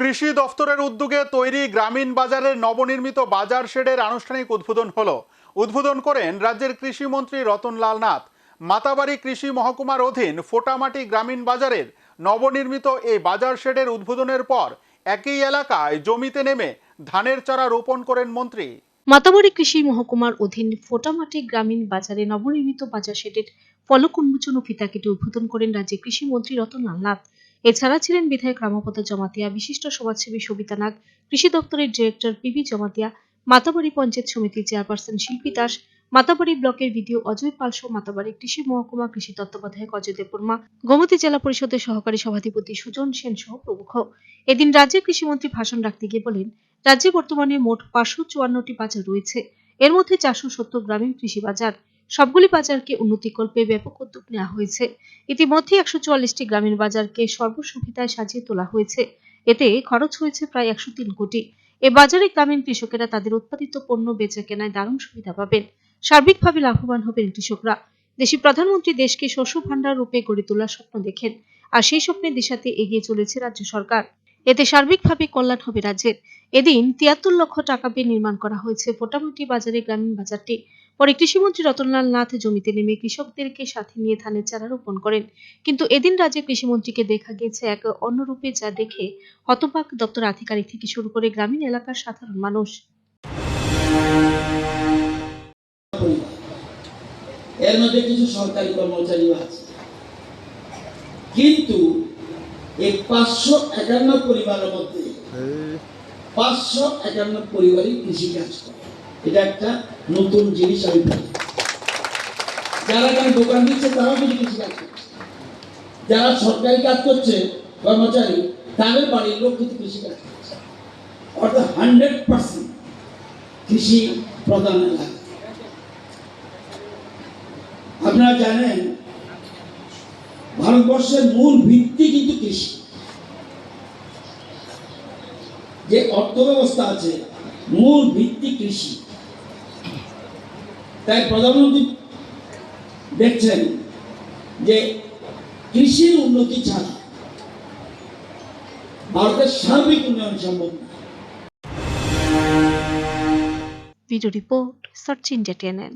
কৃষি দফতরের উদ্যোগে তৈরি গ্রামীণ বাজারের নবনির্মিত বাজার শেডের আনুষ্ঠানিক উদ্বোধন হলো। উদ্বোধন করেন রাজ্যের কৃষিমন্ত্রী রতনলাল নাথ। মাতাবাড়ি কৃষি মহকুমার অধীন ফোটামাটি গ্রামীণ বাজারের নবনির্মিত এই বাজার শেডের উদ্বোধনের পর একই এলাকায় জমিতে নেমে ধানের চারা রোপণ করেন মন্ত্রী। মাতাবাড়ি কৃষি মহকুমার অধীন ফোটামাটি গ্রামীণ বাজারে নবনির্মিত বাজার শেডের ফলক উন্মোচন ও ফিতা কেটে উদ্বোধন করেন রাজ্যের কৃষিমন্ত্রী রতনলাল নাথ। এছাড়া ছিলেন বিধায়ক রামপদ জমাতিয়া, বিশিষ্ট সমাজসেবী সবিতা নাগ কৃষি দপ্তরের ডিরেক্টর পিবি জমাতিয়া, মাতাবাড়ি পঞ্চায়েত সমিতির চেয়ারপারসন শিল্পী দাস, মাতাবাড়ি ব্লকের বিডিও অজয় পালসো মাতাবাড়ি কৃষি মহকুমা, কৃষি তত্ত্বাবধায়ক অজয় দেববর্মা, গোমতী জেলা পরিষদের সহকারী সভাধিপতি সুজন সেন সহ প্রমুখ। এদিন রাজ্যের কৃষিমন্ত্রী ভাষণ রাখতে গিয়ে বলেন, রাজ্যে বর্তমানে মোট পাঁচশো চুয়ান্নটি বাজার রয়েছে। এর মধ্যে চারশো সত্তর গ্রামীণ কৃষি বাজার সবগুলি বাজারকে উন্নতিকল্পে ব্যাপক উদ্যোগ নেওয়া হয়েছে। ইতিমধ্যে একশো চুয়াল্লিশটি গ্রামীণ বাজারকে সর্বসুবিধায় সাজিয়ে তোলা হয়েছে। এতে খরচ হয়েছে প্রায় একশো তিন কোটি। এ বাজারে গ্রামীণ কৃষকেরা তাদের উৎপাদিত পণ্য বেচা কেনায় দারুণ সুবিধা পাবেন। সার্বিকভাবে লাভবান হবেন কৃষকরা। দেশি প্রধানমন্ত্রী দেশকে শস্য ভাণ্ডার রূপে গড়ে তোলার স্বপ্ন দেখেন। আর সেই স্বপ্নের দিশাতে এগিয়ে চলেছে রাজ্য সরকার। এতে সার্বিকভাবে কল্যাণ হবে রাজ্যের। এদিন তিয়াত্তর লক্ষ টাকা দিয়ে নির্মাণ করা হয়েছে। ফোটামুটি বাজারে গ্রামীণ বাজারটি পরে কৃষিমন্ত্রী রতনলাল নাথ জমিতে নেমে কৃষকদেরকে সাথে নিয়ে ধানের চারা রোপণ করেন। কিন্তু এদিন রাজ্যে কৃষিমন্ত্রীকে দেখা গেছে এক অন্যরূপে যা দেখে হতবাক দপ্তর আধিকারিক থেকে শুরু করে গ্রামীণ এলাকার সাধারণ মানুষ। এর মধ্যে কিছু সরকারি কর্মচারীও আছে। কিন্তু এই পাঁচশো একান্ন পরিবারের মধ্যে পাঁচশো একান্ন পরিবারই কৃষি কাজ করে। এটা একটা নতুন জিনিস আমি যারা এখানে দোকান দিচ্ছে, তারাও কিন্তু কৃষি কাজ যারা সরকারি কাজ করছে, কর্মচারী, তাদের বাড়ির লোক কিন্তু কৃষি কাজ করছে। অর্থাৎ হান্ড্রেড পার্সেন্ট কৃষি প্রধান এলাকা আপনারা জানেন, ভারতবর্ষের মূল ভিত্তি কিন্তু কৃষি। যে অর্থ ব্যবস্থা আছে, মূল ভিত্তি কৃষি। তাই প্রধানমন্ত্রী দেখছেন যে কৃষির উন্নতি ছাড়া ভারতের সার্বিক উন্নয়ন সম্ভব video report search India TNN